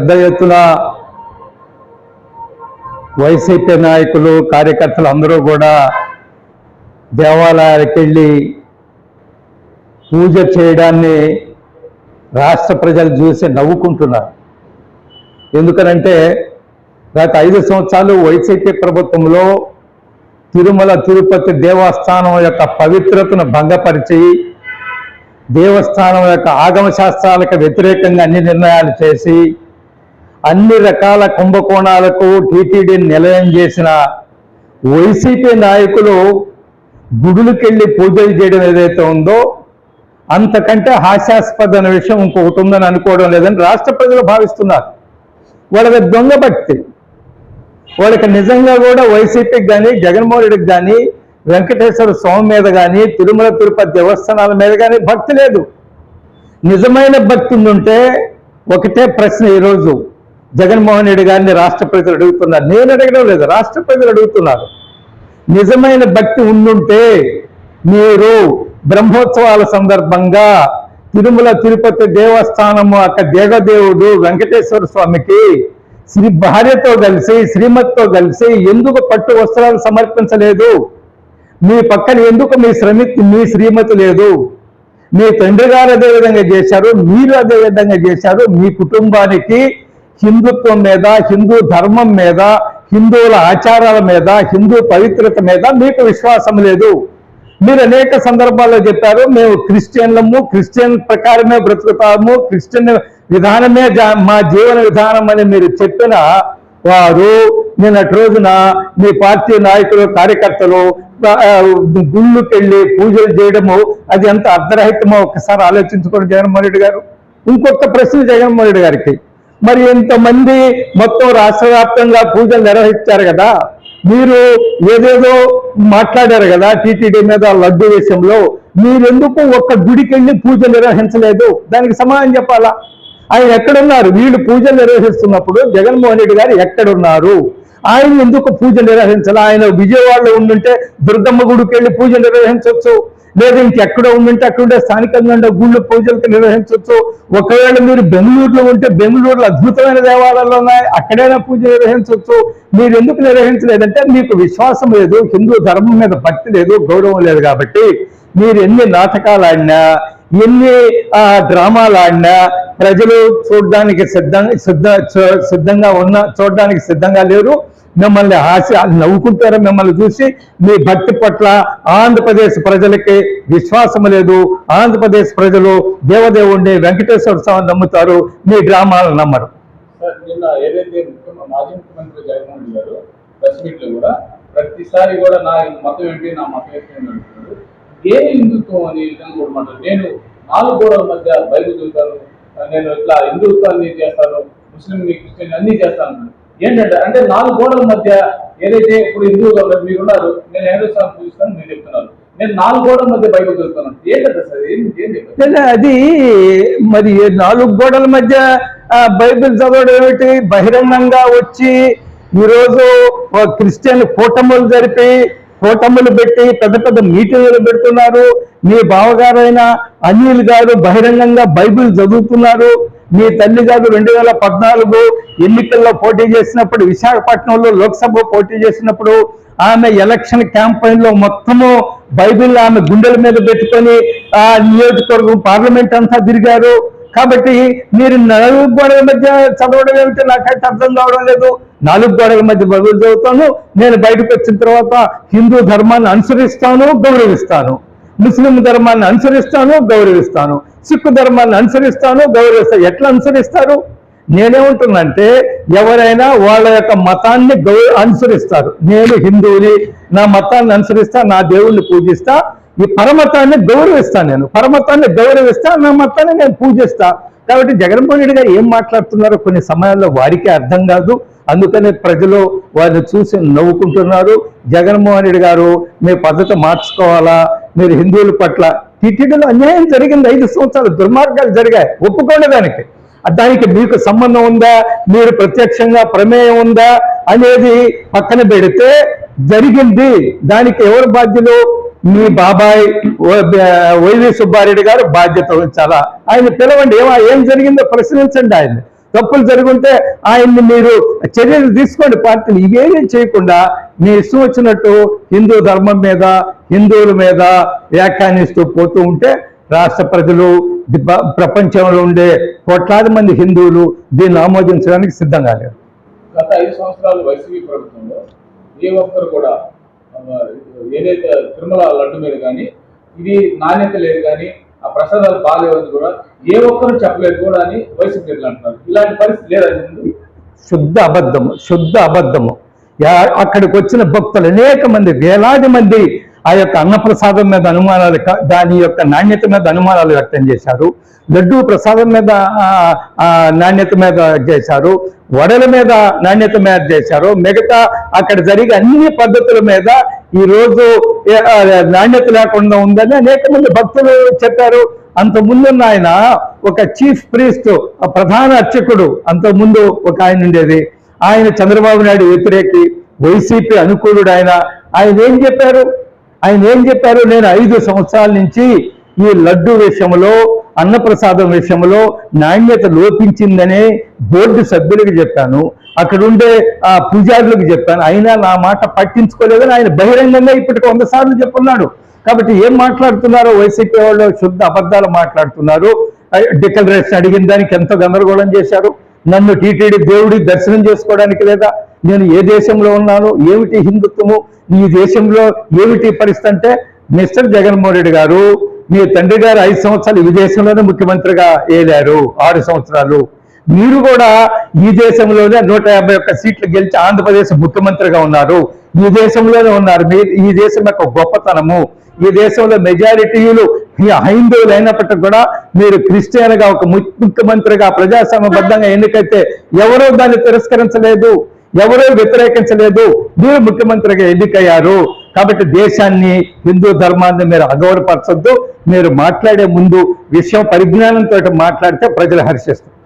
పెద్ద ఎత్తున వైసీపీ నాయకులు కార్యకర్తలు అందరూ కూడా దేవాలయాలకు వెళ్ళి పూజ చేయడాన్ని రాష్ట్ర ప్రజలు చూసి నవ్వుకుంటున్నారు. ఎందుకనంటే గత ఐదు సంవత్సరాలు వైసీపీ ప్రభుత్వంలో తిరుమల తిరుపతి దేవస్థానం యొక్క పవిత్రతను భంగపరిచి దేవస్థానం యొక్క ఆగమ శాస్త్రాలకు వ్యతిరేకంగా అన్ని నిర్ణయాలు చేసి అన్ని రకాల కుంభకోణాలకు టీటీడీని నిలయం చేసిన వైసీపీ నాయకులు గుడులకెళ్ళి పూజలు చేయడం ఏదైతే ఉందో అంతకంటే హాస్యాస్పదమైన విషయం ఇంకొకటి ఉందని అనుకోవడం లేదని రాష్ట్ర ప్రజలు భావిస్తున్నారు. వాళ్ళకి దొంగ భక్తి. వాళ్ళకి నిజంగా కూడా వైసీపీకి కానీ జగన్మోహన్ రెడ్డికి కానీ వెంకటేశ్వర స్వామి మీద కానీ తిరుమల తిరుపతి దేవస్థానాల మీద కానీ భక్తి లేదు. నిజమైన భక్తి ఉంటే ఒకటే ప్రశ్న ఈరోజు. జగన్మోహన్ రెడ్డి గారిని రాష్ట్ర ప్రజలు అడుగుతున్నారు. నేను అడగడం లేదు. రాష్ట్ర ప్రజలు అడుగుతున్నారు. నిజమైన భక్తి ఉండుంటే మీరు బ్రహ్మోత్సవాల సందర్భంగా తిరుమల తిరుపతి దేవస్థానము అక్క దేవదేవుడు వెంకటేశ్వర స్వామికి శ్రీ భార్యతో కలిసి శ్రీమతితో కలిసి ఎందుకు పట్టు వస్త్రాలు సమర్పించలేదు? మీ పక్కన ఎందుకు మీ శ్రమితి మీ శ్రీమతి లేదు? మీ తండ్రి గారు అదే విధంగా చేశారు మీరు అదే విధంగా చేశారు మీ కుటుంబానికి హిందుత్వం మీద హిందూ ధర్మం మీద హిందువుల ఆచారాల మీద హిందూ పవిత్రత మీద మీకు విశ్వాసం లేదు. మీరు అనేక సందర్భాల్లో చెప్పారు మేము క్రిస్టియన్లము క్రిస్టియన్ ప్రకారమే బ్రతుకుతాము క్రిస్టియన్ విధానమే జా- మా జీవన విధానం అని మీరు చెప్పిన వారు నిన్నటి రోజున మీ పార్టీ నాయకులు కార్యకర్తలు ఆ, గుళ్ళుకెళ్ళి పూజలు చేయడము అది ఎంత అర్ధరహితమో ఒకసారి ఆలోచించుకోండి జగన్మోహన్ రెడ్డి గారు. ఇంకొక ప్రశ్న జగన్మోహన్ రెడ్డి గారికి. మరి ఇంతమంది మొత్తం రాష్ట్ర వ్యాప్తంగా పూజలు నిర్వహించారు కదా మీరు ఏదేదో మాట్లాడారు కదా టీటీడీ మీద లడ్డు విషయంలో మీరెందుకు ఒక్క గుడికి వెళ్ళి పూజ నిర్వహించలేదు? దానికి సమాధానం చెప్పాలా? ఆయన ఎక్కడున్నారు? వీళ్ళు పూజలు నిర్వహిస్తున్నప్పుడు జగన్మోహన్ రెడ్డి గారు ఎక్కడున్నారు? ఆయన ఎందుకు పూజ నిర్వహించాలి? ఆయన విజయవాడలో ఉండుంటే దుర్గమ్మ గుడికి వెళ్ళి పూజ నిర్వహించవచ్చు లేదా ఇంకెక్కడో ఉందంటే అక్కడ ఉండే స్థానికంగా ఉండే గుళ్ళు పూజలకు నిర్వహించవచ్చు. ఒకవేళ మీరు బెంగళూరులో ఉంటే బెంగళూరులో అద్భుతమైన దేవాలయాలు ఉన్నాయి అక్కడైనా పూజ నిర్వహించవచ్చు. మీరు ఎందుకు నిర్వహించలేదంటే మీకు విశ్వాసం లేదు హిందూ ధర్మం మీద భక్తి లేదు గౌరవం లేదు కాబట్టి మీరు ఎన్ని నాటకాలు ఆడినా ఎన్ని డ్రామాలు ఆడినా ప్రజలు చూడడానికి సిద్ధంగా సిద్ధ సిద్ధంగా ఉన్న చూడడానికి సిద్ధంగా లేరు. మిమ్మల్ని ఆశ నవ్వుకుంటారు మిమ్మల్ని చూసి మీ భక్తి పట్ల ఆంధ్రప్రదేశ్ ప్రజలకి విశ్వాసం లేదు. ఆంధ్రప్రదేశ్ ప్రజలు దేవదేవుణ్ణి వెంకటేశ్వర స్వామి నమ్ముతారు. మీ గ్రామాలను నమ్మరు. సార్ నిన్న మాజీ ముఖ్యమంత్రి జగన్మోహన్ రెడ్డి గారు ప్రెస్ కూడా ప్రతిసారి కూడా నా మతం ఏంటి నా మతం ఏంటి అని అంటున్నారు. ఏ హిందుత్వం అని విధంగా కూడా మాట్లాడు నేను నాలుగు గోడల మధ్య బైబిల్ నేను ఇట్లా హిందుత్వాన్ని చేస్తాను ముస్లిం క్రిస్టియన్ అన్ని చేస్తాను. ఏంటంటే అంటే నాలుగు గోడల మధ్య ఏదైతే ఇప్పుడు హిందువులు ఉన్నారు, మీరు ఉన్నారు నేను హైందవ పూజిస్తాను మీరు చెప్తున్నారు. నేను నాలుగు గోడల మధ్య బైబిల్ చదువుతాను ఏంటంటే సార్ ఏం అది మరి నాలుగు గోడల మధ్య బైబిల్ చదవడం ఏమిటి? బహిరంగంగా వచ్చి ఈరోజు క్రిస్టియన్ కూటములు జరిపి కూటములు పెట్టి పెద్ద పెద్ద మీటింగులు పెడుతున్నారు. మీ బావగారైన అనిల్ గారు బహిరంగంగా బైబిల్ చదువుతున్నారు. మీ తల్లి గారు రెండు వేల పద్నాలుగు ఎన్నికల్లో పోటీ చేసినప్పుడు విశాఖపట్నంలో లోక్సభ పోటీ చేసినప్పుడు ఆమె ఎలక్షన్ క్యాంపెయిన్లో మొత్తము బైబిల్ ఆమె గుండెల మీద పెట్టుకొని ఆ నియోజకవర్గం పార్లమెంట్ అంతా తిరిగారు. కాబట్టి మీరు నాలుగు గోడల మధ్య చదవడం ఏమిటో నాకైతే అర్థం కావడం లేదు. నాలుగు గోడల మధ్య బైబిల్ చదువుతాను. నేను బయటకు వచ్చిన తర్వాత హిందూ ధర్మాన్ని అనుసరిస్తాను గౌరవిస్తాను. ముస్లిం ధర్మాన్ని అనుసరిస్తాను గౌరవిస్తాను. సిక్కు ధర్మాన్ని అనుసరిస్తాను గౌరవిస్తాను ఎట్లా అనుసరిస్తారు? నేనేమంటున్నంటే ఎవరైనా వాళ్ళ యొక్క మతాన్ని గౌ అనుసరిస్తారు. నేను హిందువుని నా మతాన్ని అనుసరిస్తా నా దేవుణ్ణి పూజిస్తా ఈ పరమతాన్ని గౌరవిస్తాను నేను. పరమతాన్ని గౌరవిస్తా నా మతాన్ని నేను పూజిస్తా. కాబట్టి జగన్మోహన్ రెడ్డి గారు ఏం మాట్లాడుతున్నారో కొన్ని సమయాల్లో వారికి అర్థం కాదు. అందుకనే ప్రజలు వారిని చూసి నవ్వుకుంటున్నారు. జగన్మోహన్ రెడ్డి గారు మీ పద్ధతి మార్చుకోవాలా? మీరు హిందువుల పట్ల టీటీడీలో అన్యాయం జరిగింది ఐదు సంవత్సరాలు దుర్మార్గాలు జరిగాయి. ఒప్పుకోండి దానికి. దానికి మీకు సంబంధం ఉందా? మీరు ప్రత్యక్షంగా ప్రమేయం ఉందా? అనేది పక్కన పెడితే జరిగింది. దానికి ఎవరు బాధ్యులు? మీ బాబాయ్ వైవి సుబ్బారెడ్డి గారు బాధ్యత వహించాలా? ఆయన పిలవండి ఏమా ఏం జరిగిందో ప్రశ్నించండి ఆయన తప్పులు జరుగుంటే ఆయన్ని మీరు చర్యలు తీసుకోండి. పార్టీలు ఇవేమీ చేయకుండా మీ ఇష్టం వచ్చినట్టు హిందూ ధర్మం మీద హిందువుల మీద వ్యాఖ్యానిస్తూ పోతూ ఉంటే రాష్ట్ర ప్రజలు ప్రపంచంలో ఉండే కోట్లాది మంది హిందువులు దీన్ని ఆమోదించడానికి సిద్ధంగా లేరు. గత ఐదు సంవత్సరాలు వైసీపీ ప్రభుత్వంలో ఏ ఒక్కరు కూడా ఏదైతే తిరుమల లడ్డు మీద కానీ ఇది నాణ్యత లేదు కానీ ఆ ప్రసాదాలు బాగాలేవని కూడా ఏ ఒక్కరు చెప్పలేదు కూడా అని వైసీపీ నేతలు అంటున్నారు. ఇలాంటి పరిస్థితి లేదని శుద్ధ అబద్ధము శుద్ధ అబద్ధము. యా- అక్కడికి వచ్చిన భక్తులు అనేక మంది వేలాది మంది ఆ యొక్క అన్నప్రసాదం మీద అనుమానాలు దాని యొక్క నాణ్యత మీద అనుమానాలు వ్యక్తం చేశారు. లడ్డు ప్రసాదం మీద ఆ, నాణ్యత మీద చేశారు. వడల మీద నాణ్యత మీద చేశారు. మిగతా అక్కడ జరిగే అన్ని పద్ధతుల మీద ఈ రోజు నాణ్యత లేకుండా ఉందని అనేక మంది భక్తులు చెప్పారు. అంత ముందున్న ఆయన ఒక చీఫ్ ప్రీస్ట్ ప్రధాన అర్చకుడు. అంత ముందు ఒక ఆయన ఉండేది. ఆయన చంద్రబాబు నాయుడు వ్యతిరేకి వైసీపీ అనుకూలుడు ఆయన. ఆయన ఏం చెప్పారు? ఆయన ఏం చెప్పారు? నేను ఐదు సంవత్సరాల నుంచి ఈ లడ్డు విషయంలో అన్నప్రసాదం విషయంలో నాణ్యత లోపించిందనే బోర్డు సభ్యులకు చెప్పాను. అక్కడ ఉండే ఆ పూజారులకు చెప్పాను. అయినా నా మాట పట్టించుకోలేదని ఆయన బహిరంగంగా ఇప్పటికి వంద సార్లు చెప్పున్నాడు. కాబట్టి ఏం మాట్లాడుతున్నారో వైసీపీ వాళ్ళు శుద్ధ అబద్ధాలు మాట్లాడుతున్నారు. డిక్లరేషన్ అడిగిన దానికి ఎంతో గందరగోళం చేశారు. నన్ను టీటీడీ దేవుడి దర్శనం చేసుకోవడానికి లేదా నేను ఏ దేశంలో ఉన్నాను ఏమిటి హిందుత్వము ఈ దేశంలో ఏమిటి పరిస్థితి అంటే మిస్టర్ జగన్మోహన్ రెడ్డి గారు మీ తండ్రి గారు ఐదు సంవత్సరాలు ఈ దేశంలోనే ముఖ్యమంత్రిగా ఏలారు? ఆరు సంవత్సరాలు. మీరు కూడా ఈ దేశంలోనే నూట యాభై ఒక్క సీట్లు గెలిచి ఆంధ్రప్రదేశ్ ముఖ్యమంత్రిగా ఉన్నారు. ఈ దేశంలోనే ఉన్నారు. మీ ఈ దేశం యొక్క గొప్పతనము ఈ దేశంలో మెజారిటీలు హైందువులు అయినప్పటికీ కూడా మీరు క్రిస్టియన్గా ఒక ముఖ్యమంత్రిగా ప్రజాస్వామ్యబద్ధంగా ఎన్నికైతే ఎవరూ దాన్ని తిరస్కరించలేదు ఎవరూ వ్యతిరేకించలేదు మీరు ముఖ్యమంత్రిగా ఎన్నికయ్యారు. కాబట్టి దేశాన్ని హిందూ ధర్మాన్ని మీరు అగౌరవపరచొద్దు. మీరు మాట్లాడే ముందు విషయం పరిజ్ఞానంతో మాట్లాడితే ప్రజలు హర్షిస్తారు.